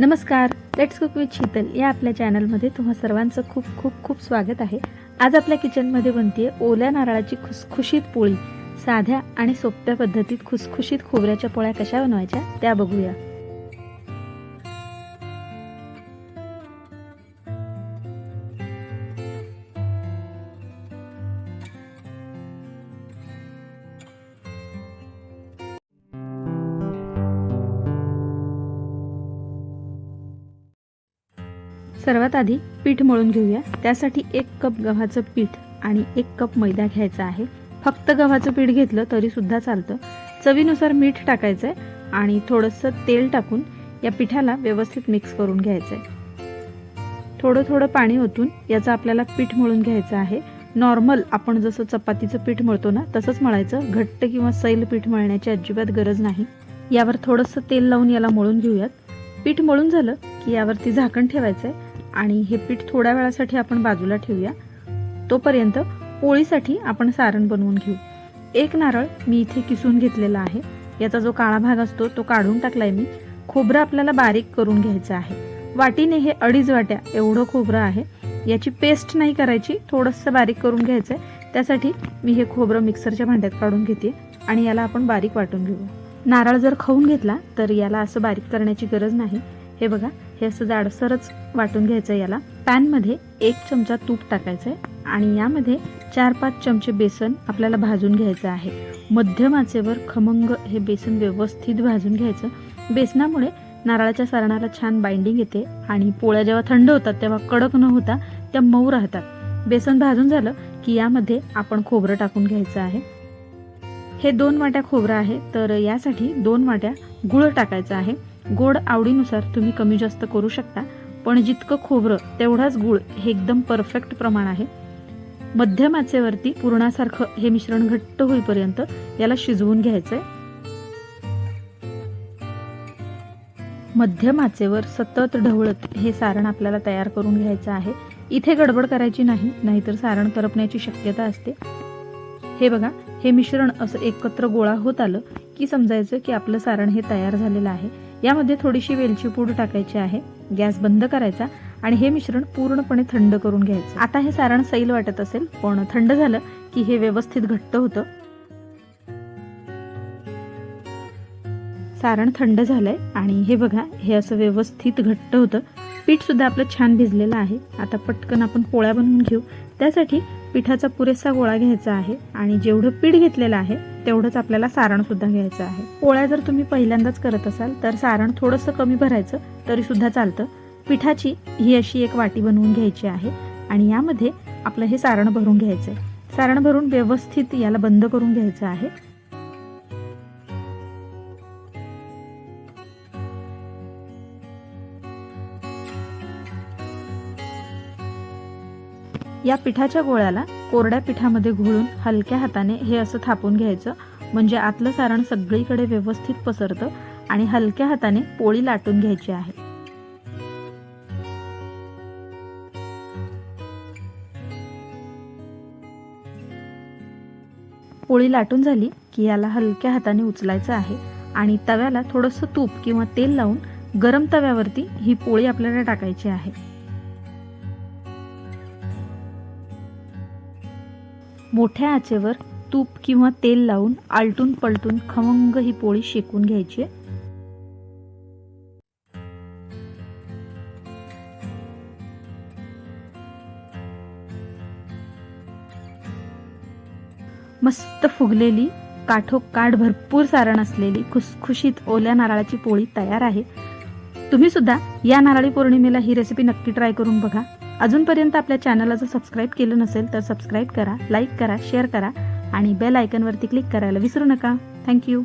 नमस्कार let's cook with Sheetal या आपल्या चॅनलमध्ये तुम्हा सर्वांचं खूप खूप खूप स्वागत आहे. आज आपल्या किचनमध्ये बनते ओल्या नारळाची खुसखुशीत पोळी. साध्या आणि सोप्या पद्धतीत खुसखुशीत खोबऱ्याच्या पोळ्या कशा बनवायच्या त्या बघूया. सर्वात आधी पीठ मळून घेऊया. त्यासाठी एक कप गव्हाचं पीठ आणि एक कप मैदा घ्यायचा आहे. फक्त गव्हाचं पीठ घेतलं तरी सुद्धा चालतं. चवीनुसार मीठ टाकायचं आहे आणि थोडंसं तेल टाकून या पिठाला व्यवस्थित मिक्स करून घ्यायचं आहे थोडं थोडं पाणी ओतून याचं आपल्याला पीठ मळून घ्यायचं आहे. नॉर्मल आपण जसं चपातीचं पीठ मळतो ना तसंच मळायचं. घट्ट किंवा सैल पीठ मळण्याची अजिबात गरज नाही. यावर थोडंसं तेल लावून याला मळून घेऊयात. पीठ मळून झालं की यावरती झाकण ठेवायचं आहे आणि हे पीठ थोड्या वेळासाठी आपण बाजूला ठेवूया. तोपर्यंत पोळीसाठी आपण सारण बनवून घेऊ. एक नारळ मी इथे किसून घेतलेला आहे. याचा जो काळा भाग असतो तो काढून टाकलाय मी. खोबरं आपल्याला बारीक करून घ्यायचं आहे. वाटीने हे अडीच वाट्या एवढं खोबरं आहे. याची पेस्ट नाही करायची थोडंसं बारीक करून घ्यायचं आहे त्यासाठी मी हे खोबरं मिक्सरच्या भांड्यात काढून घेते आणि याला आपण बारीक वाटून घेऊ. नारळ जर खाऊन घेतला तर याला असं बारीक करण्याची गरज नाही. हे बघा हे असं जाडसरच वाटून घ्यायचं याला. पॅनमध्ये एक चमचा तूप टाकायचं आहे आणि यामध्ये चार पाच चमचे बेसन आपल्याला भाजून घ्यायचं आहे. मध्यम आचेवर खमंग हे बेसन व्यवस्थित भाजून घ्यायचं. बेसनामुळे नारळाच्या सारणाला छान बाइंडिंग येते आणि पोळ्या जेव्हा थंड होतात तेव्हा कडक न होता त्या मऊ राहतात. बेसन भाजून झालं की यामध्ये आपण खोबरं टाकून घ्यायचं आहे. हे दोन वाट्या खोबरं आहे तर यासाठी दोन वाट्या गुळ टाकायचं आहे. गोड आवडीनुसार तुम्ही कमी जास्त करू शकता पण जितकं खोबरं तेवढाच गुळ हे एकदम परफेक्ट प्रमाण आहे. मध्यम आचेवरती पुरणासारखं हे मिश्रण घट्ट होईपर्यंत याला शिजवून घ्यायचंय. मध्यम आचेवर सतत ढवळत हे सारण आपल्याला तयार करून घ्यायचं आहे. इथे गडबड करायची नाही नाहीतर सारण करपण्याची शक्यता असते. हे बघा हे मिश्रण असं एकत्र गोळा होत आलं की समजायचं की आपलं सारण हे तयार झालेलं आहे. यामध्ये थोडीशी वेलची पूड टाकायची आहे गॅस बंद करायचा आणि हे मिश्रण पूर्णपणे थंड करून घ्यायचं. आता हे सारण सैल वाटत असेल पण थंड झालं की हे व्यवस्थित घट्ट होतं. सारण थंड झालंय आणि हे बघा हे असं व्यवस्थित घट्ट होतं. पीठ सुद्धा आपलं छान भिजलेलं आहे. आता पटकन आपण पोळ्या बनवून घेऊ. त्यासाठी पिठाचा पुरेसा गोळा घ्यायचा आहे आणि जेवढं पीठ घेतलेलं आहे तेवढंच आपल्याला सारण सुद्धा घ्यायचं आहे. पोळ्या जर तुम्ही पहिल्यांदाच करत असाल तर सारण थोडंसं कमी भरायचं तरी सुद्धा चालतं. पिठाची ही अशी एक वाटी बनवून घ्यायची आहे आणि यामध्ये आपलं हे सारण भरून घ्यायचं आहे सारण भरून व्यवस्थित याला बंद करून घ्यायचं आहे. या पिठाच्या गोळ्याला कोरड्या पिठामध्ये घोळून हलक्या हाताने हे असं थापून घ्यायचं. म्हणजे आतलं सारण सगळीकडे व्यवस्थित पसरतं आणि हलक्या हाताने पोळी लाटून घ्यायची आहे. पोळी लाटून झाली की याला हलक्या हाताने उचलायचं आहे आणि तव्याला थोडंसं तूप किंवा तेल लावून गरम तव्यावरती ही पोळी आपल्याला टाकायची आहे. मोठ्या आचेवर तूप किंवा तेल लावून आलटून पलटून खमंग ही पोळी शेकून घ्यायची. मस्त फुगलेली काठोकाठ भरपूर सारण असलेली खुसखुशीत ओल्या नारळाची पोळी तयार आहे. तुम्ही सुद्धा या नारळी पौर्णिमेला ही रेसिपी नक्की ट्राय करून बघा. अजूनपर्यंत आपल्या चॅनलला जर सबस्क्राईब केलं नसेल तर सबस्क्राईब करा लाईक करा शेअर करा आणि बेल आयकनवरती क्लिक करायला विसरू नका. थँक्यू